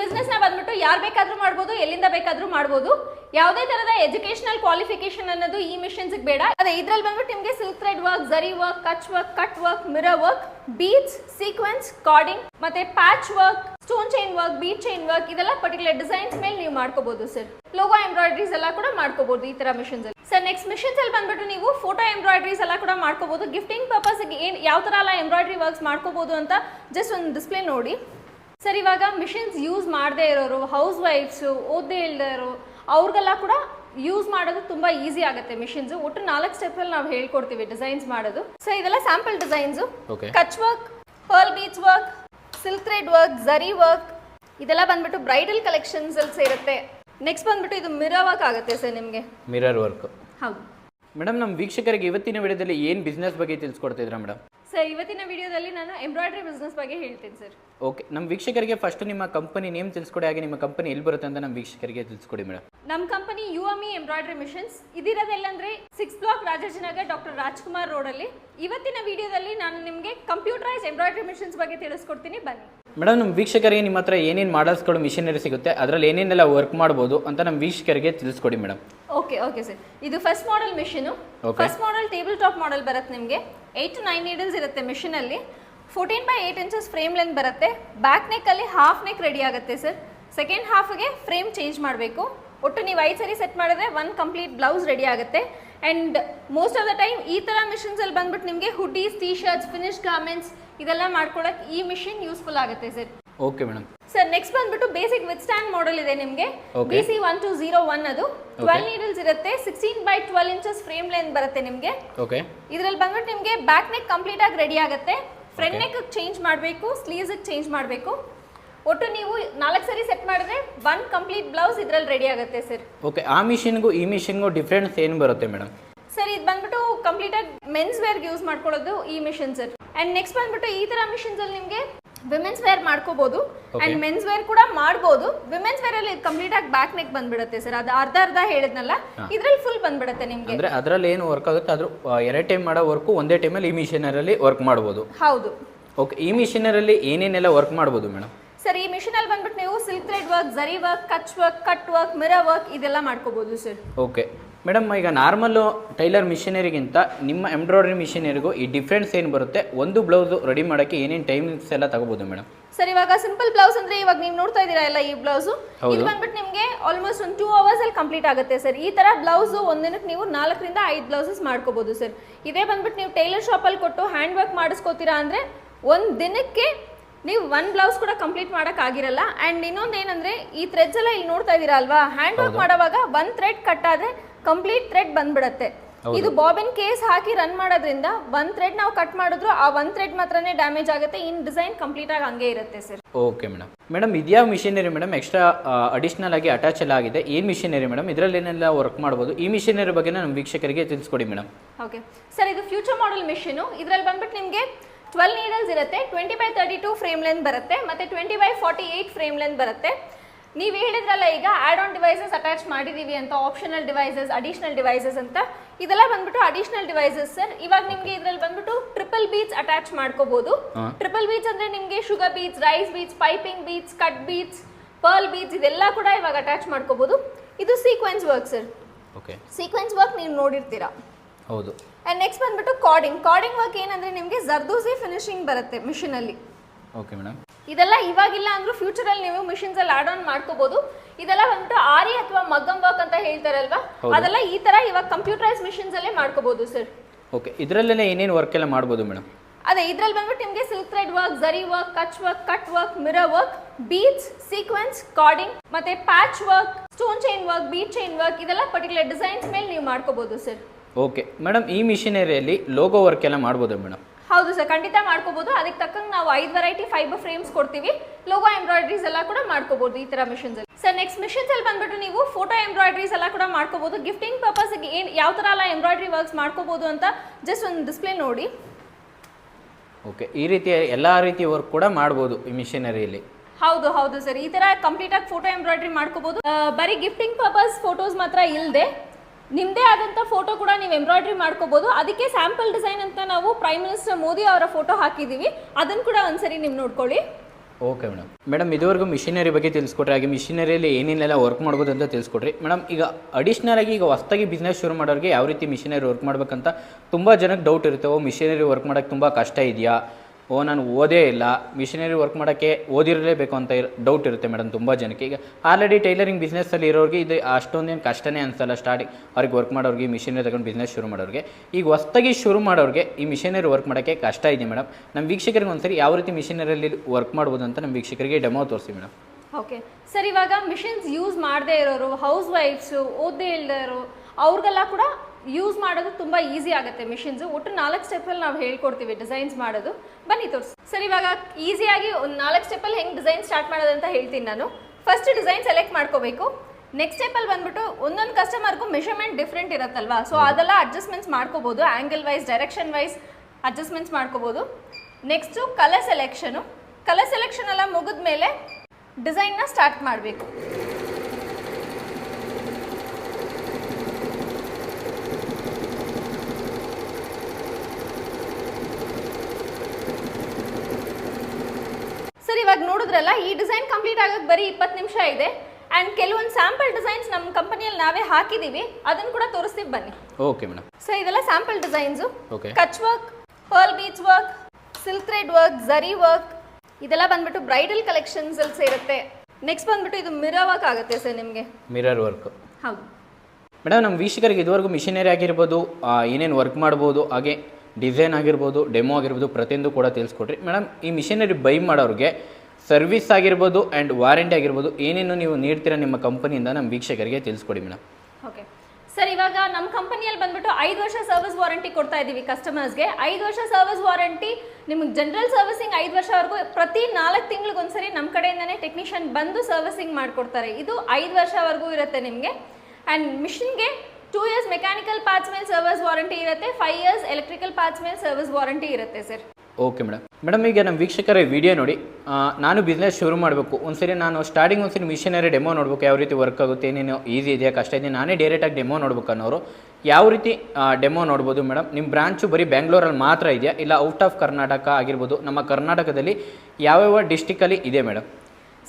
ಬಿಸ್ನೆಸ್ನ ಬಂದ್ಬಿಟ್ಟು ಯಾರು ಬೇಕಾದ್ರೂ ಮಾಡ್ಬೋದು, ಎಲ್ಲಿಂದ ಬೇಕಾದ್ರೂ ಮಾಡ್ಬೋದು. ಯಾವುದೇ ತರದ ಎಜುಕೇಶನಲ್ ಕ್ವಾಲಿಫಿಕೇಶನ್ ಅನ್ನೋದು ಈ ಮಿಷನ್ಸ್ ಬೇಡ. ಅದೇ ಇದ್ರಲ್ಲಿ ಬಂದ್ಬಿಟ್ಟು ನಿಮಗೆ silk thread work zari work Kutch work cut work mirror work beach sequins cording ಮತ್ತೆ patch work stone chain work beach chain work ಇದೆಲ್ಲ ಪರ್ಟಿಕ್ಯುಲರ್ ಡಿಸೈನ್ಸ್ ಮೇಲೆ ನೀವು ಮಾಡ್ಕೋಬಹುದು ಸರ್ ಲೋಗೋ ಎಂಬ್ರಾಯ್ಡ್ರೀಸ್ ಎಲ್ಲ ಕೂಡ ಮಾಡ್ಕೋಬಹುದು ಈ ತರ ಮಿಷನ್ಸ್ ಅಲ್ಲಿ. ಸರ್ ನೆಕ್ಸ್ಟ್ ಮಿಷನ್ಸ್ ಅಲ್ಲಿ ಬಂದ್ಬಿಟ್ಟು ನೀವು ಫೋಟೋ ಎಂಬ್ರಾಯ್ಡ್ರೀಸ್ ಎಲ್ಲ ಕೂಡ ಮಾಡ್ಕೋಬಹುದು ಗಿಫ್ಟಿಂಗ್ ಪರ್ಪಸ್ ಯಾವ ತರ ಎಲ್ಲ ಎಂಬ್ರಾಯ್ಡ್ರಿ ವರ್ಕ್ಸ್ ಮಾಡ್ಕೋಬಹುದು ಅಂತ ಜಸ್ಟ್ ಒಂದು ಡಿಸ್ಪ್ಲೇ ನೋಡಿ. ಸರ್ ಇವಾಗ ಮಿಷಿನ್ಸ್ ಯೂಸ್ ಮಾಡದೇ ಇರೋರು ಹೌಸ್ ವೈಫ್ಸು ಓದದೇ ಇಲ್ದವರು ಅವ್ರಿಗೆಲ್ಲ ಕೂಡ ಯೂಸ್ ಮಾಡೋದು ತುಂಬಾ ಈಸಿ ಆಗುತ್ತೆ ಮಿಷಿನ್ಸ್ ಒಟ್ಟು ನಾಲ್ಕು ಸ್ಟೆಪ್ ಅಲ್ಲಿ ನಾವು ಹೇಳ್ಕೊಡ್ತೀವಿ ಡಿಸೈನ್ಸ್ ಮಾಡೋದು. ಸೊ ಇದೆಲ್ಲ sample designs Okay. Kutch work pearl bead work silk thread work zari work ಇದೆಲ್ಲ ಬಂದ್ಬಿಟ್ಟು ಬ್ರೈಡಲ್ ಕಲೆಕ್ಷನ್ಸ್ ಅಲ್ಲಿ ಸೇರುತ್ತೆ. ನೆಕ್ಸ್ಟ್ ಬಂದ್ಬಿಟ್ಟು ಇದು ಮಿರರ್ ವರ್ಕ್ ಆಗುತ್ತೆ ಸರ್ ನಿಮಗೆ. ಮಿರರ್ ವರ್ಕ್ ಹೌದು. ಮೇಡಮ್ ನಮ್ಮ ವೀಕ್ಷಕರಿಗೆ ಇವತ್ತಿನ ವಿಡಿಯೋದಲ್ಲಿ ಏನು ಬಿಸ್ನೆಸ್ ಬಗ್ಗೆ ತಿಳಿಸ್ಕೊಡ್ತಿದ್ರಾ ಮೇಡಮ್ ಸರ್ ಇವತ್ತಿನ ವಿಡಿಯೋದಲ್ಲಿ ನಾನು ಎಂಬ್ರಾಯ್ಡ್ರಿ ಬಿಸ್ನೆಸ್ ಬಗ್ಗೆ ಹೇಳ್ತೀನಿ ಸರ್ ಓಕೆ ನಮ್ಮ ವೀಕ್ಷಕರಿಗೆ ಫಸ್ಟ್ ನಿಮ್ಮ ಕಂಪನಿ ನೇಮ್ ತಿಳಿಸ್ಕೊಡಿ ಹಾಗೆ ನಿಮ್ಮ ಕಂಪನಿ ಎಲ್ಲಿ ಬರುತ್ತೆ ಅಂತ ನಮ್ಮ ವೀಕ್ಷಕರಿಗೆ ತಿಳಿಸ್ಕೊಡಿ ಮೇಡಮ್ ನಮ್ಮ company U M E embroidery machines ಇದಿರೋದೆಲ್ಲಂದ್ರೆ six block Rajajinagar doctor Rajkumar ರೋಡಲ್ಲಿ ಇವತ್ತಿನ ವಿಡಿಯೋದಲ್ಲಿ ನಾನು ನಿಮಗೆ ಕಂಪ್ಯೂಟರೈಸ್ ಎಂಬ್ರಾಯ್ಡ್ರಿ ಮಿಷನ್ಸ್ ಬಗ್ಗೆ ತಿಳಿಸ್ಕೊಡ್ತೀನಿ. ಬನ್ನಿ. ಮೇಡಮ್ ನಮ್ಮ ವೀಕ್ಷಕರಿಗೆ ನಿಮ್ಮ ಹತ್ರ ಏನೇನು ಮಾಡಲ್ಸ್ಗಳು ಮಿಷಿನರಿ ಸಿಗುತ್ತೆ ಅದರಲ್ಲಿ ಏನೇನೆಲ್ಲ ವರ್ಕ್ ಮಾಡ್ಬೋದು ಅಂತ ನಮ್ಮ ವೀಕ್ಷಕರಿಗೆ ತಿಳಿಸ್ಕೊಡಿ ಮೇಡಮ್ ಓಕೆ ಓಕೆ ಸರ್ ಇದು first model machine. First model table top model ಬರುತ್ತೆ ನಿಮಗೆ. ಏಯ್ಟ್ ಟು ನೈನ್ ನೀಡಲ್ಸ್ ಇರುತ್ತೆ ಮಿಷಿನಲ್ಲಿ fourteen by eight inches frame length ಬರುತ್ತೆ. ಬ್ಯಾಕ್ ನೆಕ್ ಅಲ್ಲಿ ಹಾಫ್ ನೆಕ್ ರೆಡಿ ಆಗುತ್ತೆ ಸರ್ ಸೆಕೆಂಡ್ ಹಾಫ್ಗೆ ಫ್ರೇಮ್ ಚೇಂಜ್ ಮಾಡಬೇಕು. ಒಟ್ಟು ನೀವು ಐದು ಸರಿ ಸೆಟ್ ಮಾಡಿದ್ರೆ ಒನ್ ಕಂಪ್ಲೀಟ್ ಬ್ಲೌಸ್ ರೆಡಿ ಆಗುತ್ತೆ. And most of the time ಈ ಥರ ಅಲ್ಲಿ ಬಂದ್ಬಿಟ್ಟು ನಿಮಗೆ hoodies T shirts finish garments ಇದೆಲ್ಲ ಮಾಡ್ಕೊಳಕ್ಕೆ ಈ ಮಿಷಿನ್ ಯೂಸ್ಫುಲ್ ಆಗುತ್ತೆ sir okay madam sir next ಬಂದ್ಬಿಟ್ಟು ಬೇಸಿಕ್ ವಿತ್ ಸ್ಟ್ಯಾಂಡ್ ಮಾಡೆಲ್ ಇದೆ ನಿಮಗೆ. B C one two zero one ಅದು. ಟ್ವೆಲ್ ನೀಡಲ್ಸ್ ಇರುತ್ತೆ sixteen by twelve inches frame length ಬರುತ್ತೆ ನಿಮಗೆ. ಓಕೆ ಇದ್ರಲ್ಲಿ ಬಂದ್ಬಿಟ್ಟು ನಿಮಗೆ ಬ್ಯಾಕ್ ನೆಕ್ ಕಂಪ್ಲೀಟ್ ಆಗಿ ರೆಡಿ ಆಗುತ್ತೆ. ಫ್ರಂಟ್ ನೆಕ್ ಚೇಂಜ್ ಮಾಡಬೇಕು ಸ್ಲೀವ್ಸ್ ಚೇಂಜ್ ಮಾಡಬೇಕು. ಒಟ್ಟು ನೀವು ನಾಲ್ಕು ಸರಿ ಸೆಟ್ ಮಾಡಿದ್ರೆ ಒನ್ ಕಂಪ್ಲೀಟ್ ಬ್ಲೌಸ್ ಇದ್ರಲ್ಲಿ ರೆಡಿ ಆಗುತ್ತೆ ಸರ್ ಓಕೆ ಆ ಮಿಷಿನ್ಗೂ ಈ ಮಿಷಿನ್ಗೂ ಡಿಫ್ರೆನ್ಸ್ ಏನು ಬರುತ್ತೆ ಮೇಡಮ್ ಸರ್ ಇದು ಬಂದ್ಬಿಟ್ಟು ಕಂಪ್ಲೀಟ್ ಆಗಿ ಮೆನ್ಸ್ ವೇರ್ಗೆ ಯೂಸ್ ಮಾಡ್ಕೊಳ್ಳೋದು ಈ ಮಿಷಿನ್ ಸರ್ ಅಂಡ್ ನೆಕ್ಸ್ಟ್ ಬಂದ್ಬಿಟ್ಟು ಈ ತರ ಮಿಷನ್ಸ್ ಅಲ್ಲಿ ನಿಮಗೆ ವಿಮೆನ್ಸ್ ವೇರ್ ಮಾಡ್ಕೋಬಹುದು ಅಂಡ್ ಮೆನ್ಸ್ ವೇರ್ ಕೂಡ ಮಾಡಬಹುದು ವಿಮೆನ್ಸ್ ವೇರ್ ಅಲ್ಲಿ ಕಂಪ್ಲೀಟ್ ಆಗಿ ಬ್ಯಾಕ್ ನೆಕ್ ಬಂದ್ಬಿಡುತ್ತೆ ಸರ್ ಅದು ಅರ್ಧ ಅರ್ಧ ಹೇಳಿದ್ನಲ್ಲ? ಇದ್ರಲ್ಲಿ ಫುಲ್ ಬಂದ್ಬಿಡುತ್ತೆ ನಿಮ್ಗೆ. ಅಂದ್ರೆ ಅದರಲ್ಲಿ ಏನು ವರ್ಕ್ ಆಗುತ್ತೆ? ಅದ್ರ ಎರಡು ಟೈಮ್ ಮಾಡೋ ವರ್ಕು ಒಂದೇ ಟೈಮಲ್ಲಿ ಈ ಮಿಷಿನರಲ್ಲಿ ವರ್ಕ್ ಮಾಡಬಹುದು ಹೌದು. ಓಕೆ ಈ ಮಿಷಿನರಲ್ಲಿ ಏನೇನೆಲ್ಲ ವರ್ಕ್ ಮಾಡಬಹುದು ಮೇಡಮ್ ಸರ್ ಈ ಮಿಷಿನ್ ಅಲ್ಲಿ ಬಂದ್ಬಿಟ್ಟು ನೀವು silk thread work zari work Kutch work cut work mirror work ಇದೆಲ್ಲ ಮಾಡ್ಕೋಬಹುದು ಸರ್ ಓಕೆ ಮೇಡಮ್ ಈಗ ನಾರ್ಮಲ್ಲು ಟೈಲರ್ ಮಿಷಿನರಿಗಿಂತ ನಿಮ್ಮ ಎಂಬ್ರಾಯ್ಡ್ರಿ ಮಿಷಿನರಿಗೂ ಈ ಡಿಫ್ರೆನ್ಸ್ ಏನು ಬರುತ್ತೆ? ಒಂದು ಬ್ಲೌಸು ರೆಡಿ ಮಾಡೋಕ್ಕೆ ಏನೇನು ಟೈಮಿಂಗ್ಸ್ ಎಲ್ಲ ತಗೋಬೋದು ಮೇಡಮ್? ಸರ್ ಇವಾಗ ಸಿಂಪಲ್ ಬ್ಲೌಸ್ ಅಂದ್ರೆ ಇವಾಗ ನೀವು ನೋಡ್ತಾ ಇದ್ದೀರಾ ಎಲ್ಲ ಈ ಬ್ಲೌಸ್. ಇದು ಬಂದ್ಬಿಟ್ಟು ನಿಮಗೆ ಆಲ್ಮೋಸ್ಟ್ ಒಂದು ಟೂ ಅವರ್ಸ್ ಅಲ್ಲಿ ಕಂಪ್ಲೀಟ್ ಆಗುತ್ತೆ ಸರ್. ಈ ತರ ಬ್ಲೌಸ್ ಒಂದಿನಕ್ಕೆ ನೀವು ನಾಲ್ಕರಿಂದ ಐದು ಬ್ಲೌಸಸ್ ಮಾಡ್ಕೋಬಹುದು ಸರ್. ಇದೇ ಬಂದ್ಬಿಟ್ಟು ನೀವು ಟೈಲರ್ ಶಾಪಲ್ಲಿ ಕೊಟ್ಟು ಹ್ಯಾಂಡ್ ವರ್ಕ್ ಮಾಡಿಸ್ಕೋತೀರಾ ಅಂದ್ರೆ ಒಂದು ದಿನಕ್ಕೆ ನೀವು ಒನ್ ಬ್ಲೌಸ್ ಕೂಡ ಕಂಪ್ಲೀಟ್ ಮಾಡೋಕ್ಕಾಗಿರಲ್ಲ ಆಗಿರಲ್ಲ. ಅಂಡ್ ಇನ್ನೊಂದು ಏನಂದ್ರೆ ಈ ಥ್ರೆಡ್ಸ್ ಎಲ್ಲ ಇಲ್ಲಿ ನೋಡ್ತಾ ಇದ್ದೀರಾ ಅಲ್ವಾ? ಹ್ಯಾಂಡ್ ವರ್ಕ್ ಮಾಡೋವಾಗ ಒನ್ ಥ್ರೆಡ್ ಕಟ್ ಆದ್ರೆ ಕಂಪ್ಲೀಟ್ ಥ್ರೆಡ್ ಬಂದ್ಬಿಡತ್ತೆ. ಇದು ಬಾಬಿನ್ ಕೇಸ್ ಹಾಕಿ ರನ್ ಮಾಡೋದ್ರಿಂದ ಒಂದ್ ಥ್ರೆಡ್ ನಾವು ಕಟ್ ಮಾಡಿದ್ರು ಆ ಒಂದ್ ಥ್ರೆಡ್ ಮಾತ್ರನೇ ಡ್ಯಾಮೇಜ್ ಆಗುತ್ತೆ. ಇನ್ ಡಿಸೈನ್ ಕಂಪ್ಲೀಟ್ ಆಗಿ ಹಂಗೆ ಇರುತ್ತೆ ಸರ್ ಓಕೆ ಮೇಡಮ್ ಮೇಡಮ್ ಇದ್ಯಾವ ಮಿಷಿನರಿ ಮೇಡಮ್ ಎಕ್ಸ್ಟ್ರಾ ಅಡಿಷನಲ್ ಆಗಿ ಅಟ್ಯಾಚ್ ಎಲ್ಲ ಆಗಿದೆ. ಏನ್ ಮಿಷಿನರಿ ಮೇಡಮ್ ಇದರಲ್ಲಿ ಏನೆಲ್ಲ ವರ್ಕ್ ಮಾಡ್ಬೋದು? ಈ ಮಿಷಿನರಿ ಬಗ್ಗೆ ನಮ್ಮ ವೀಕ್ಷಕರಿಗೆ ತಿಳಿಸ್ಕೊಡಿ ಮೇಡಮ್ ಓಕೆ ಸರ್ ಇದು ಫ್ಯೂಚರ್ ಮಾಡೆಲ್ ಮಿಷಿನ್ ಇದರಲ್ಲಿ ಬಂದ್ಬಿಟ್ಟು ನಿಮಗೆ ಟ್ವೆಲ್ ನೀಡಲ್ಸ್ ಇರುತ್ತೆ twenty by thirty two frame length ಬರುತ್ತೆ ಮತ್ತೆ twenty by forty eight frame length ಬರುತ್ತೆ. ನೀವು ಹೇಳಿದ್ರಲ್ಲ ಈಗ ಆ್ಯಡ್ ಆನ್ ಡಿವೈಸಸ್ ಅಟ್ಯಾಚ್ ಮಾಡಿದೀವಿ ಅಂತ ಆಪ್ಷನಲ್ ಡಿವೈಸಸ್ ಅಡಿಷನಲ್ ಡಿವೈಸಸ್ ಅಂತ. ಇದೆಲ್ಲ ಬಂದ್ಬಿಟ್ಟು ಅಡಿಷನಲ್ ಡಿವೈಸಸ್ ಸರ್ ಇವಾಗ ನಿಮಗೆ ಇದರಲ್ಲಿ ಬಂದ್ಬಿಟ್ಟು ಟ್ರಿಪಲ್ ಬೀಚ್ ಅಟ್ಯಾಚ್ ಮಾಡ್ಕೋಬಹುದು ಟ್ರಿಪಲ್ ಬೀಚ್ ಅಂದ್ರೆ ನಿಮಗೆ sugar bead rice bead piping bead cut bead pearl bead ಇದೆಲ್ಲ ಕೂಡ ಇವಾಗ ಅಟ್ಯಾಚ್ ಮಾಡ್ಕೋಬಹುದು ಇದು sequence work sir okay sequence work ನೀವು ನೋಡಿರ್ತೀರಾ? ಹೌದು. ಆ್ಯಂಡ್ ನೆಕ್ಸ್ಟ್ ಬಂದ್ಬಿಟ್ಟು ಕಾರ್ಡಿಂಗ್ ಕಾರ್ಡಿಂಗ್ ವರ್ಕ್ ಏನಂದ್ರೆ ನಿಮಗೆ ಜರ್ದೂಸಿ ಫಿನಿಶಿಂಗ್ ಬರುತ್ತೆ ಮಿಷಿನಲ್ಲಿ ಓಕೆ ಮೇಡಮ್ ಇದೆಲ್ಲ ಇವಾಗಿಲ್ಲ ಅಂದ್ರೂ ಫ್ಯೂಚರ್ ಅಲ್ಲಿ ನೀವು ಮಿಷಿನ್ಸ್ ಅಲ್ಲಿ ಆಡ್ ಆನ್ ಮಾಡ್ಕೋಬಹುದು ಇದೆಲ್ಲ ಬಂದ್ಬಿಟ್ಟು ಆರಿ ಅಥವಾ ಮಗ್ಗಂ ವರ್ಕ್ ಅಂತ ಹೇಳ್ತಾರಲ್ವಾ? ಅಲ್ವಾ ಅದೆಲ್ಲ ಈ ತರ ಇವಾಗ ಕಂಪ್ಯೂಟರೈಸ್ ಮಿಷಿನ್ಸ್ ಅಲ್ಲೇ ಮಾಡ್ಕೋಬಹುದು ಸರ್ ಓಕೆ ಇದರಲ್ಲೇ ಏನೇನು ವರ್ಕ್ ಎಲ್ಲ ಮಾಡ್ಬೋದು ಮೇಡಮ್ ಅದೇ ಇದ್ರಲ್ಲಿ ಬಂದ್ಬಿಟ್ಟು ನಿಮಗೆ silk thread work zari work Kutch work cut work mirror work beach sequins cording ಮತ್ತೆ patch work stone chain work beach chain work ಇದೆಲ್ಲ ಪರ್ಟಿಕ್ಯುಲರ್ ಡಿಸೈನ್ಸ್ ಮೇಲೆ ನೀವು ಮಾಡ್ಕೋಬಹುದು ಸರ್ ಓಕೆ ಮೇಡಮ್ ಈ ಮಿಷಿನರಿಯಲ್ಲಿ ಲೋಗೋ ವರ್ಕ್ ಎಲ್ಲ ಮಾಡ್ಬೋದು ಮೇಡಮ್ ಹೌದು ಸರ್ ಖಂಡಿತ ಮಾಡ್ಕೋಬಹುದು ಅದಕ್ಕೆ ತಕ್ಕಂಗೆ ನಾವು ಐದು ವೆರೈಟಿ ಫೈಬರ್ ಫ್ರೇಮ್ಸ್ ಕೊಡ್ತೀವಿ. ಲೋಗೋ ಎಂಬ್ರಾಯ್ಡ್ರೀಸ್ ಎಲ್ಲ ಕೂಡ ಮಾಡ್ಕೋಬಹುದು ಈ ತರ ಮಿಷನ್ಸ್ ಅಲ್ಲಿ. ಸರ್ ನೆಕ್ಸ್ಟ್ ಮಿಷನ್ಸ್ ಅಲ್ಲಿ ಬಂದ್ಬಿಟ್ಟು ನೀವು ಫೋಟೋ ಎಂಬ್ರಾಯ್ಡ್ರೀಸ್ ಎಲ್ಲ ಕೂಡ ಮಾಡ್ಕೋಬಹುದು ಗಿಫ್ಟಿಂಗ್ ಪರ್ಪಸ್ ಏನ್ ಯಾವ ತರ ಎಲ್ಲ ಎಂಬ್ರಾಯ್ಡ್ರಿ ವರ್ಕ್ಸ್ ಮಾಡ್ಕೋಬಹುದು ಅಂತ ಜಸ್ಟ್ ಒಂದು ಡಿಸ್ಪ್ಲೇ ನೋಡಿ. ಓಕೆ ಈ ರೀತಿಯ ಎಲ್ಲ ರೀತಿ ವರ್ಕ್ ಕೂಡ ಮಾಡ್ಬೋದು ಈ ಮಿಷಿನರಿಯಲ್ಲಿ ಹೌದು ಹೌದು ಸರ್. ಈ ತರ ಕಂಪ್ಲೀಟ್ ಆಗಿ ಫೋಟೋ ಎಂಬ್ರಾಯ್ಡ್ರಿ ಮಾಡ್ಕೋಬಹುದು ಬರೀ ಗಿಫ್ಟಿಂಗ್ ಪರ್ಪಸ್ ಫೋಟೋಸ್ ಮಾತ್ರ ಇಲ್ಲದೆ ನಿಮ್ಮದೇ ಆದಂಥ ಫೋಟೋ ಕೂಡ ನೀವು ಎಂಬ್ರಾಯ್ಡ್ರಿ ಮಾಡ್ಕೋಬಹುದು ಅದಕ್ಕೆ ಸ್ಯಾಂಪಲ್ ಡಿಸೈನ್ ಅಂತ ನಾವು ಪ್ರೈಮ್ ಮಿನಿಸ್ಟರ್ ಮೋದಿ ಅವರ ಫೋಟೋ ಹಾಕಿದ್ದೀವಿ ಅದನ್ನು ಕೂಡ ಒಂದ್ಸರಿ ನೀವು ನೋಡ್ಕೊಳ್ಳಿ. ಓಕೆ ಮೇಡಮ್ ಮೇಡಮ್ ಇದುವರೆಗೂ ಮಿಷಿನರಿ ಬಗ್ಗೆ ತಿಳಿಸ್ಕೊಟ್ರಿ ಹಾಗೆ ಮಿಷಿನರಿಯಲ್ಲಿ ಏನೇನೆಲ್ಲ ವರ್ಕ್ ಮಾಡ್ಬೋದು ಅಂತ ತಿಳಿಸ್ಕೊಡ್ರಿ. ಮೇಡಮ್ ಈಗ ಅಡಿಷ್ನಲ್ ಆಗಿ ಈಗ ಹೊಸ್ದಾಗಿ ಬಿಸ್ನೆಸ್ ಶುರು ಮಾಡೋರಿಗೆ ಯಾವ ರೀತಿ ಮಿಷಿನರಿ ವರ್ಕ್ ಮಾಡ್ಬೇಕಂತ ತುಂಬ ಜನಕ್ಕೆ ಡೌಟ್ ಇರುತ್ತೆ. ಓ ಮಿಷಿನರಿ ವರ್ಕ್ ಮಾಡೋಕ್ಕೆ ತುಂಬ ಕಷ್ಟ ಇದೆಯಾ? ಓ, ನಾನು ಓದೇ ಇಲ್ಲ. ಮಿಷಿನರಿ ವರ್ಕ್ ಮಾಡೋಕ್ಕೆ ಓದಿರಲೇಬೇಕು ಅಂತ ಡೌಟ್ ಇರುತ್ತೆ ಮೇಡಮ್ ತುಂಬ ಜನಕ್ಕೆ. ಈಗ ಆಲ್ರೆಡಿ ಟೈಲರಿಂಗ್ ಬಿಸ್ನೆಸ್ಸಲ್ಲಿ ಇರೋರಿಗೆ ಇದು ಅಷ್ಟೊಂದೇನು ಕಷ್ಟನೇ ಅನಿಸಲ್ಲ ಸ್ಟಾರ್ಟಿಂಗ್ ಅವ್ರಿಗೆ ವರ್ಕ್ ಮಾಡೋರಿಗೆ ಮಿಷಿನರಿ ತಗೊಂಡು ಬಿಸ್ನೆಸ್ ಶುರು ಮಾಡೋರಿಗೆ. ಈಗ ಹೊಸ್ತಾಗಿ ಶುರು ಮಾಡೋರಿಗೆ ಈ ಮಿಷಿನರಿ ವರ್ಕ್ ಮಾಡೋಕ್ಕೆ ಕಷ್ಟ ಇದೆ ಮೇಡಮ್ ನಮ್ಮ ವೀಕ್ಷಕರಿಗೆ ಒಂದ್ಸರಿ ಯಾವ ರೀತಿ ಮಿಷಿನರಿಯಲ್ಲಿ ವರ್ಕ್ ಮಾಡ್ಬೋದು ಅಂತ ನಮ್ಮ ವೀಕ್ಷಕರಿಗೆ ಡೆಮೋ ತೋರಿಸಿ ಮೇಡಮ್ ಓಕೆ ಸರ್, ಇವಾಗ ಮಿಷಿನ್ಸ್ ಯೂಸ್ ಮಾಡದೇ ಇರೋರು ಹೌಸ್ ವೈಫ್ಸು ಓದೇ ಇರೋರು, ಅವ್ರಿಗೆಲ್ಲ ಕೂಡ ಯೂಸ್ ಮಾಡೋದು ತುಂಬ ಈಸಿ ಆಗುತ್ತೆ ಮಿಷಿನ್ಸು ಒಟ್ಟು ನಾಲ್ಕು ಸ್ಟೆಪ್ಪಲ್ಲಿ ನಾವು ಹೇಳ್ಕೊಡ್ತೀವಿ ಡಿಸೈನ್ಸ್ ಮಾಡೋದು. ಬನ್ನಿ ತೋರಿಸಿ. ಸರ್ ಇವಾಗ ಈಸಿಯಾಗಿ ಒಂದು ನಾಲ್ಕು ಸ್ಟೆಪ್ಪಲ್ಲಿ ಹೆಂಗೆ ಡಿಸೈನ್ ಸ್ಟಾರ್ಟ್ ಮಾಡೋದಂತ ಹೇಳ್ತೀನಿ ನಾನು. ಫಸ್ಟ್ ಡಿಸೈನ್ ಸೆಲೆಕ್ಟ್ ಮಾಡ್ಕೋಬೇಕು. ನೆಕ್ಸ್ಟ್ ಸ್ಟೆಪ್ಪಲ್ಲಿ ಬಂದ್ಬಿಟ್ಟು ಒಂದೊಂದು ಕಸ್ಟಮರ್ಗೂ ಮೆಷರ್ಮೆಂಟ್ ಡಿಫ್ರೆಂಟ್ ಇರುತ್ತಲ್ವಾ? ಸೊ ಅದೆಲ್ಲ ಅಡ್ಜಸ್ಟ್ಮೆಂಟ್ಸ್ ಮಾಡ್ಕೋಬೋದು. Angle wise direction wise adjustments ಮಾಡ್ಕೋಬೋದು. Next colour selection colour selection ಎಲ್ಲ ಮುಗಿದ ಮೇಲೆ ಡಿಸೈನ್ನ ಸ್ಟಾರ್ಟ್ ಮಾಡಬೇಕು ಸರ್ ಇವಾಗ ನೋಡಿದ್ರಲ್ಲ ಈ ಡಿಸೈನ್ ಕಂಪ್ಲೀಟ್ ಆಗೋಕ್ಕೆ ಬರೀ ಇಪ್ಪತ್ತು ನಿಮಿಷ ಇದೆ. ಆ್ಯಂಡ್ ಕೆಲವೊಂದು ಸ್ಯಾಂಪಲ್ ಡಿಸೈನ್ಸ್ ನಮ್ಮ ಕಂಪನಿಯಲ್ಲಿ ನಾವೇ ಹಾಕಿದ್ದೀವಿ ಅದನ್ನು ಕೂಡ ತೋರಿಸ್ತೀವಿ ಬನ್ನಿ. ಓಕೆ ಮೇಡಮ್ ಸೊ ಇದೆಲ್ಲ sample designs okay Kutch work pearl bead work silk thread work zari work ಇದೆಲ್ಲ ಬಂದ್ಬಿಟ್ಟು ಬ್ರೈಡಲ್ ಕಲೆಕ್ಷನ್ಸ್ ಅಲ್ಲಿ ಸೇರುತ್ತೆ. ನೆಕ್ಸ್ಟ್ ಬಂದ್ಬಿಟ್ಟು ಇದು ಮಿರರ್ ವರ್ಕ್ ಆಗುತ್ತೆ ಸರ್ ನಿಮಗೆ. ಮಿರರ್ ವರ್ಕ್ ಹೌದು. ಮೇಡಮ್ ನಮ್ಮ ವೀಕ್ಷಕರಿಗೆ ಇದುವರೆಗೂ ಮಿಷಿನರಿ ಆಗಿರ್ಬೋದು ಏನೇನು ವರ್ಕ್ ಮಾಡ್ಬೋದು ಹಾಗೆ ಡಿಸೈನ್ ಆಗಿರ್ಬೋದು ಡೆಮೋ ಆಗಿರ್ಬೋದು ಪ್ರತಿಯೊಂದು ಕೂಡ ತಿಳಿಸ್ಕೊಡ್ರಿ ಮೇಡಮ್ ಈ ಮಿಷಿನರಿ ಬೈ ಮಾಡೋರಿಗೆ ಸರ್ವಿಸ್ ಆಗಿರ್ಬೋದು ಆ್ಯಂಡ್ ವಾರಂಟಿ ಆಗಿರ್ಬೋದು ಏನೇನು ನೀವು ನೀಡ್ತೀರಾ ನಿಮ್ಮ ಕಂಪನಿಯಿಂದ ನಮ್ಮ ವೀಕ್ಷಕರಿಗೆ ತಿಳಿಸ್ಕೊಡಿ ಮೇಡಮ್. ಓಕೆ ಸರ್ ಇವಾಗ ನಮ್ಮ ಕಂಪನಿಯಲ್ಲಿ ಬಂದ್ಬಿಟ್ಟು ಐದು ವರ್ಷ ಸರ್ವಿಸ್ ವಾರಂಟಿ ಕೊಡ್ತಾ ಇದ್ದೀವಿ ಕಸ್ಟಮರ್ಸ್ಗೆ ಐದು ವರ್ಷ ಸರ್ವಿಸ್ ವಾರಂಟಿ ನಿಮಗೆ ಜನರಲ್ ಸರ್ವಿಸಿಂಗ್ ಐದು ವರ್ಷವರೆಗೂ ಪ್ರತಿ ನಾಲ್ಕು ತಿಂಗಳಿಗೊಂದ್ಸರಿ ನಮ್ಮ ಕಡೆಯಿಂದನೇ ಟೆಕ್ನಿಷಿಯನ್ ಬಂದು ಸರ್ವಿಸಿಂಗ್ ಮಾಡಿಕೊಡ್ತಾರೆ. ಇದು ಐದು ವರ್ಷವರೆಗೂ ಇರುತ್ತೆ ನಿಮಗೆ. ಆ್ಯಂಡ್ ಮಿಷಿನ್ಗೆ ಟೂ ಇಯರ್ಸ್ ಮೆಕ್ಯಾನಿಕಲ್ ಪಾರ್ಟ್ಸ್ ಮೇಲೆ ಸರ್ವಿಸ್ ವಾರಂಟಿ ಇರುತ್ತೆ ಫೈವ್ ಇಯರ್ಸ್ ಎಲೆಕ್ಟ್ರಿಕಲ್ ಪಾರ್ಟ್ಸ್ ಮೇಲೆ ಸರ್ವಿಸ್ ವಾರಂಟಿ ಇರುತ್ತೆ ಸರ್ ಓಕೆ ಮೇಡಮ್ ಮೇಡಮ್, ಈಗ ನಮ್ಮ ವೀಕ್ಷಕರ ವಿಡಿಯೋ ನೋಡಿ. ನಾನು ಬಿಸ್ನೆಸ್ ಶುರು ಮಾಡಬೇಕು. ಒಂದ್ಸರಿ ನಾನು ಸ್ಟಾರ್ಟಿಂಗ್ ಒಂದ್ಸರಿ ಮಿಷಿನರಿ ಡೆಮೋ ನೋಡ್ಬೇಕು. ಯಾವ ರೀತಿ ವರ್ಕ್ ಆಗುತ್ತೆ, ಏನೇನು ಈಸಿ ಇದೆಯಾ, ಕಷ್ಟ ಇದೆಯಾ, ನಾನೇ ಡೈರೆಕ್ಟಾಗಿ ಡೆಮೋ ನೋಡ್ಬೇಕು ಅನ್ನೋರು ಯಾವ ರೀತಿ ಡೆಮೋ ನೋಡ್ಬೋದು ಮೇಡಮ್? ನಿಮ್ಮ ಬ್ರಾಂಚು ಬರೀ ಬ್ಯಾಂಗ್ಳೂರಲ್ಲಿ ಮಾತ್ರ ಇದೆಯಾ? ಇಲ್ಲ ಔಟ್ ಆಫ್ ಕರ್ನಾಟಕ ಆಗಿರ್ಬೋದು, ನಮ್ಮ ಕರ್ನಾಟಕದಲ್ಲಿ ಯಾವ್ಯಾವ ಡಿಸ್ಟಿಕಲ್ಲಿ ಇದೆ ಮೇಡಮ್?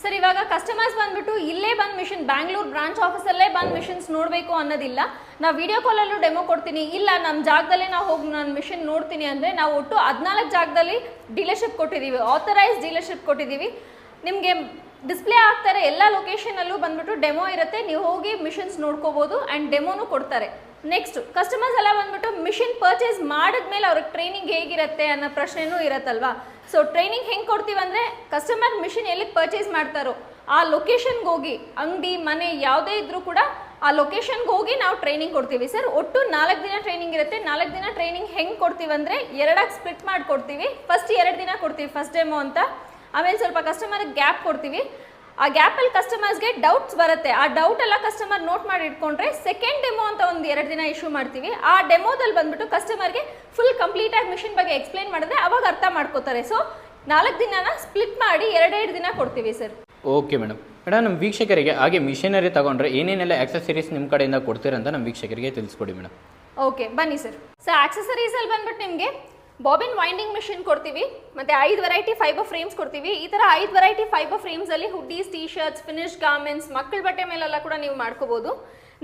ಸರ್, ಇವಾಗ ಕಸ್ಟಮರ್ಸ್ ಬಂದ್ಬಿಟ್ಟು ಇಲ್ಲೇ ಬಂದು ಮಿಷಿನ್ ಬ್ಯಾಂಗ್ಳೂರ್ ಬ್ರಾಂಚ್ ಆಫೀಸಲ್ಲೇ ಬಂದು ಮಿಷಿನ್ಸ್ ನೋಡಬೇಕು ಅನ್ನೋದಿಲ್ಲ. ನಾವು ವಿಡಿಯೋ ಕಾಲಲ್ಲೂ ಡೆಮೋ ಕೊಡ್ತೀನಿ. ಇಲ್ಲ ನಮ್ಮ ಜಾಗದಲ್ಲೇ ನಾವು ಹೋಗಿ ನಾನು ಮಿಷಿನ್ ನೋಡ್ತೀನಿ ಅಂದರೆ ನಾವು ಒಟ್ಟು ಹದಿನಾಲ್ಕು ಜಾಗದಲ್ಲಿ ಡೀಲರ್ಶಿಪ್ ಕೊಟ್ಟಿದ್ದೀವಿ ಆಥರೈಸ್ ಡೀಲರ್ಶಿಪ್ ಕೊಟ್ಟಿದ್ದೀವಿ ನಿಮಗೆ ಡಿಸ್ಪ್ಲೇ ಆಗ್ತಾರೆ ಎಲ್ಲ ಲೊಕೇಶನಲ್ಲೂ ಬಂದ್ಬಿಟ್ಟು ಡೆಮೋ ಇರುತ್ತೆ. ನೀವು ಹೋಗಿ ಮಿಷಿನ್ಸ್ ನೋಡ್ಕೋಬೋದು ಆ್ಯಂಡ್ ಡೆಮೋನು ಕೊಡ್ತಾರೆ. ನೆಕ್ಸ್ಟ್ ಕಸ್ಟಮರ್ಸ್ ಎಲ್ಲ ಬಂದ್ಬಿಟ್ಟು ಮಿಷಿನ್ ಪರ್ಚೇಸ್ ಮಾಡಿದ್ಮೇಲೆ ಅವ್ರಿಗೆ ಟ್ರೈನಿಂಗ್ ಹೇಗಿರುತ್ತೆ ಅನ್ನೋ ಪ್ರಶ್ನೆನೂ ಇರತ್ತಲ್ವಾ? ಸೊ ಟ್ರೈನಿಂಗ್ ಹೆಂಗೆ ಕೊಡ್ತೀವಿ ಅಂದರೆ ಕಸ್ಟಮರ್ ಮಿಷಿನ್ ಎಲ್ಲಿಗೆ ಪರ್ಚೇಸ್ ಮಾಡ್ತಾರೋ, ಆ ಲೊಕೇಶನ್ಗೆ ಹೋಗಿ, ಅಂಗಡಿ, ಮನೆ ಯಾವುದೇ ಇದ್ರೂ ಕೂಡ ಆ ಲೊಕೇಶನ್ಗೆ ಹೋಗಿ ನಾವು ಟ್ರೈನಿಂಗ್ ಕೊಡ್ತೀವಿ. ಸರ್ ಒಟ್ಟು ನಾಲ್ಕು ದಿನ ಟ್ರೈನಿಂಗ್ ಇರುತ್ತೆ. ನಾಲ್ಕು ದಿನ ಟ್ರೈನಿಂಗ್ ಹೆಂಗೆ ಕೊಡ್ತೀವಿ ಅಂದರೆ ಎರಡಾಗಿ ಸ್ಪ್ಲಿಟ್ ಮಾಡಿ ಕೊಡ್ತೀವಿ ಫಸ್ಟ್ ಎರಡು ದಿನ ಕೊಡ್ತೀವಿ ಫಸ್ಟ್ ಡೆಮೋ ಅಂತ. ಆಮೇಲೆ ಸ್ವಲ್ಪ ಕಸ್ಟಮರ್ಗೆ ಗ್ಯಾಪ್ ಕೊಡ್ತೀವಿ. ಆ ಗ್ಯಾಪಲ್ಲಿ ಕಸ್ಟಮರ್ಸ್ಗೆ ಡೌಟ್ಸ್ ಬರುತ್ತೆ. ಆ ಡೌಟ್ ಎಲ್ಲ ಕಸ್ಟಮರ್ ನೋಟ್ ಮಾಡಿ ಇಟ್ಕೊಂಡ್ರೆ ಸೆಕೆಂಡ್ ಡೆಮೋ ಅಂತ ಒಂದು ಎರಡು ದಿನ ಇಶ್ಯೂ ಮಾಡ್ತೀವಿ. ಆ ಡೆಮೋದಲ್ಲಿ ಬಂದ್ಬಿಟ್ಟು ಕಸ್ಟಮರ್ಗೆ ಫುಲ್ ಕಂಪ್ಲೀಟಾಗಿ ಮಿಷಿನ್ ಬಗ್ಗೆ ಎಕ್ಸ್ಪ್ಲೈನ್ ಮಾಡಿದ್ರೆ ಅವಾಗ ಅರ್ಥ ಮಾಡ್ಕೋತಾರೆ. ಸೊ ನಾಲ್ಕು ದಿನನ ಸ್ಪ್ಲಿಟ್ ಮಾಡಿ ಎರಡೆರಡು ದಿನ ಕೊಡ್ತೀವಿ ಸರ್ ಓಕೆ ಮೇಡಮ್ ಮೇಡಮ್ ನಮ್ಮ ವೀಕ್ಷಕರಿಗೆ ಹಾಗೆ ಮಿಷಿನರಿ ತಗೊಂಡ್ರೆ ಏನೇನೆಲ್ಲ ಆಕ್ಸೆಸರೀಸ್ ನಿಮ್ಮ ಕಡೆಯಿಂದ ಕೊಡ್ತೀರಂತ ನಮ್ಮ ವೀಕ್ಷಕರಿಗೆ ತಿಳಿಸ್ಕೊಡಿ ಮೇಡಮ್ ಓಕೆ ಬನ್ನಿ ಸರ್ ಸೊ ಆಕ್ಸೆಸರೀಸಲ್ಲಿ ಬಂದ್ಬಿಟ್ಟು ನಿಮಗೆ ಬಾಬಿನ್ ವೈಂಡಿಂಗ್ ಮಿಷಿನ್ ಕೊಡ್ತೀವಿ, ಮತ್ತು ಐದು ವೆರೈಟಿ ಫೈಬರ್ ಫ್ರೇಮ್ಸ್ ಕೊಡ್ತೀವಿ. ಈ ಥರ ಐದು variety fibre ಫ್ರೇಮ್ಸಲ್ಲಿ hoodies T shirts finish garments ಮಕ್ಕಳ ಬಟ್ಟೆ ಮೇಲೆಲ್ಲ ಕೂಡ ನೀವು ಮಾಡ್ಕೋಬೋದು.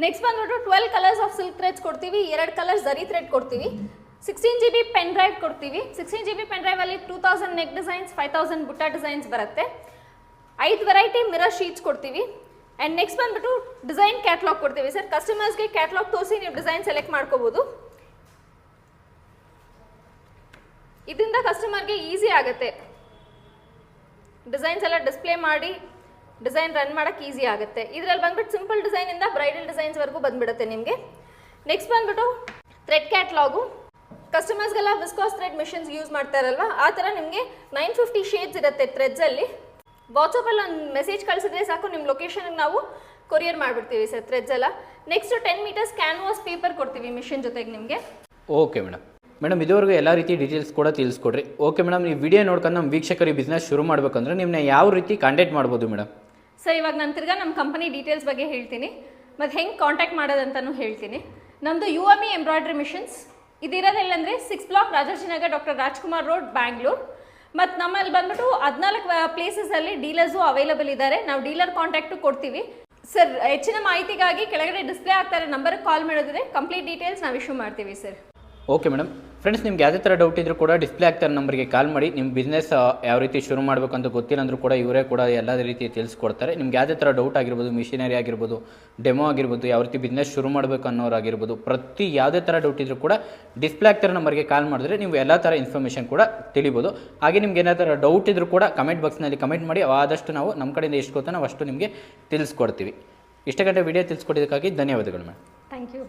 ನೆಕ್ಸ್ಟ್ ಬಂದ್ಬಿಟ್ಟು twelve colours of silk threads ಕೊಡ್ತೀವಿ, ಎರಡು ಕಲರ್ಸ್ ಜರಿ ಥ್ರೆಡ್ ಕೊಡ್ತೀವಿ. Sixteen G B pen drive ಕೊಡ್ತೀವಿ. Sixteen G B pen ಡ್ರೈವಲ್ಲಿ two thousand neck designs five thousand butta designs ಬರುತ್ತೆ. ಐದು ವೆರೈಟಿ ಮಿರರ್ ಶೀಟ್ಸ್ ಕೊಡ್ತೀವಿ. ಆ್ಯಂಡ್ ನೆಕ್ಸ್ಟ್ ಬಂದ್ಬಿಟ್ಟು ಡಿಸೈನ್ ಕ್ಯಾಟ್ಲಾಗ್ ಕೊಡ್ತೀವಿ. Sir ಕಸ್ಟಮರ್ಸ್ಗೆ ಕ್ಯಾಟ್ಲಾಗ್ ತೋರಿಸಿ ನೀವು ಡಿಸೈನ್ ಸೆಲೆಕ್ಟ್ ಮಾಡ್ಕೋಬೋದು. ಇದರಿಂದ ಕಸ್ಟಮರ್ಗೆ ಈಸಿ ಆಗುತ್ತೆ. ಡಿಸೈನ್ಸ್ ಎಲ್ಲ ಡಿಸ್ಪ್ಲೇ ಮಾಡಿ ಡಿಸೈನ್ ರನ್ ಮಾಡೋಕ್ಕೆ ಈಸಿ ಆಗುತ್ತೆ. ಇದರಲ್ಲಿ ಬಂದ್ಬಿಟ್ಟು ಸಿಂಪಲ್ ಡಿಸೈನಿಂದ ಬ್ರೈಡಲ್ ಡಿಸೈನ್ಸ್ವರೆಗೂ ಬಂದ್ಬಿಡುತ್ತೆ ನಿಮಗೆ. ನೆಕ್ಸ್ಟ್ ಬಂದ್ಬಿಟ್ಟು ಥ್ರೆಡ್ ಕ್ಯಾಟ್ಲಾಗು ಕಸ್ಟಮರ್ಸ್ಗೆಲ್ಲ ವಿಸ್ಕಾಸ್ ಥ್ರೆಡ್ ಮಿಷಿನ್ಸ್ ಯೂಸ್ ಮಾಡ್ತಾರಲ್ವ ಆ ಥರ ನಿಮಗೆ ನೈನ್ ಫಿಫ್ಟಿ ಶೇಡ್ಸ್ ಇರುತ್ತೆ ಥ್ರೆಡ್ಸಲ್ಲಿ ವಾಟ್ಸಪ್ಪಲ್ಲಿ ಒಂದು ಮೆಸೇಜ್ ಕಳಿಸಿದ್ರೆ ಸಾಕು ನಿಮ್ಮ ಲೊಕೇಶನ್ಗೆ ನಾವು ಕೊರಿಯರ್ ಮಾಡಿಬಿಡ್ತೀವಿ ಸರ್ ಥ್ರೆಡ್ಸ್ ಎಲ್ಲ. Next ten metres canvas paper ಕೊಡ್ತೀವಿ ಮಿಷಿನ್ ಜೊತೆಗೆ ನಿಮಗೆ. ಓಕೆ ಮೇಡಮ್ ಮೇಡಮ್ ಇದುವರೆಗೂ ಎಲ್ಲ ರೀತಿ ಡೀಟೇಲ್ಸ್ ಕೂಡ ತಿಳಿಸ್ಕೊಡ್ರಿ. ಓಕೆ ಮೇಡಮ್ ಈ ವಿಡಿಯೋ ನೋಡ್ಕೊಂಡು ನಮ್ಮ ವೀಕ್ಷಕರಿಗೆ ಬಿಸ್ನೆಸ್ ಶುರು ಮಾಡಬೇಕಂದ್ರೆ ನಿಮ್ಮನ್ನ ಯಾವ ರೀತಿ ಕಾಂಟ್ಯಾಕ್ಟ್ ಮಾಡ್ಬೋದು ಮೇಡಮ್? ಸರ್ ಇವಾಗ ನಾನು ತಿರ್ಗಾ ನಮ್ಮ ಕಂಪನಿ ಡೀಟೇಲ್ಸ್ ಬಗ್ಗೆ ಹೇಳ್ತೀನಿ. ಮತ್ತು ಹೆಂಗೆ ಕಾಂಟ್ಯಾಕ್ಟ್ ಮಾಡೋದಂತಲೂ ಹೇಳ್ತೀನಿ. ನಮ್ಮದು U M E embroidery machines ಇದಿರೋದೆಲ್ಲಂದರೆ six block Rajajinagar doctor Rajkumar road Bangalore ಮತ್ತು ನಮ್ಮಲ್ಲಿ ಬಂದ್ಬಿಟ್ಟು ಹದಿನಾಲ್ಕು ಪ್ಲೇಸಸಲ್ಲಿ ಡೀಲರ್ಸು ಅವೈಲಬಲ್ ಇದ್ದಾರೆ ನಾವು ಡೀಲರ್ ಕಾಂಟ್ಯಾಕ್ಟು ಕೊಡ್ತೀವಿ. ಸರ್ ಹೆಚ್ಚಿನ ಮಾಹಿತಿಗಾಗಿ ಕೆಳಗಡೆ ಡಿಸ್ಪ್ಲೇ ಆಗ್ತಾರೆ ನಂಬರ್ಗೆ ಕಾಲ್ ಮಾಡೋದಿದೆ. ಕಂಪ್ಲೀಟ್ ಡೀಟೇಲ್ಸ್ ನಾವು ಇಶ್ಯೂ ಮಾಡ್ತೀವಿ ಸರ್ ಓಕೆ ಮೇಡಮ್. ಫ್ರೆಂಡ್ಸ್ ನಿಮ್ಗೆ ಯಾವುದೇ ಥರ ಡೌಟ್ ಇದ್ರೂ ಕೂಡ ಡಿಸ್ಪ್ಲೇ ಆಗ್ತಾರೆ ನಂಬರ್ಗೆ ಕಾಲ್ ಮಾಡಿ ನಿಮ್ಮ ಬಿಸ್ನೆಸ್ ಯಾವ ರೀತಿ ಶುರು ಮಾಡಬೇಕು ಅಂತ ಗೊತ್ತಿಲ್ಲ ಅಂದರೂ ಕೂಡ ಇವರೇ ಕೂಡ ಎಲ್ಲ ರೀತಿ ತಿಳಿಸ್ಕೊಡ್ತಾರೆ. ನಿಮ್ಗೆ ಯಾವುದೇ ಥರ ಡೌಟ್ ಆಗಿರ್ಬೋದು ಮಿಷಿನರಿ ಆಗಿರ್ಬೋದು ಡೆಮೋ ಆಗಿರ್ಬೋದು, ಯಾವ ರೀತಿ ಬಿಸ್ನೆಸ್ ಶುರು ಮಾಡಬೇಕು ಅನ್ನೋರಾಗಿರ್ಬೋದು, ಪ್ರತಿ ಯಾವುದೇ ಥರ ಡೌಟ್ ಇದ್ರೂ ಕೂಡ ಡಿಸ್ಪ್ಲೇ ಆಗ್ತಾರೆ ನಂಬರ್ಗೆ ಕಾಲ್ ಮಾಡಿದ್ರೆ ನೀವು ಎಲ್ಲ ಥರ ಇನ್ಫಾರ್ಮೇಷನ್ ಕೂಡ ತಿಳಿಬೋದು. ಹಾಗೆ ನಿಮ್ಗೆ ಏನಾದರೂ ಡೌಟ್ ಇದ್ರೂ ಕೂಡ ಕಮೆಂಟ್ ಬಾಕ್ಸ್ನಲ್ಲಿ ಕಮೆಂಟ್ ಮಾಡಿ, ಆದಷ್ಟು ನಾವು ನಮ್ಮ ಕಡೆಯಿಂದ ಎಷ್ಟು ಗೊತ್ತೋ ಅಷ್ಟು ನಿಮಗೆ ತಿಳಿಸ್ಕೊಡ್ತೀವಿ. ಇಷ್ಟ ಗಂಟೆ ವಿಡಿಯೋ ತಿಳಿಸ್ಕೊಟ್ಟಿದ್ದಕ್ಕಾಗಿ ಧನ್ಯವಾದಗಳು ಮೇಡಮ್ ಥ್ಯಾಂಕ್ ಯು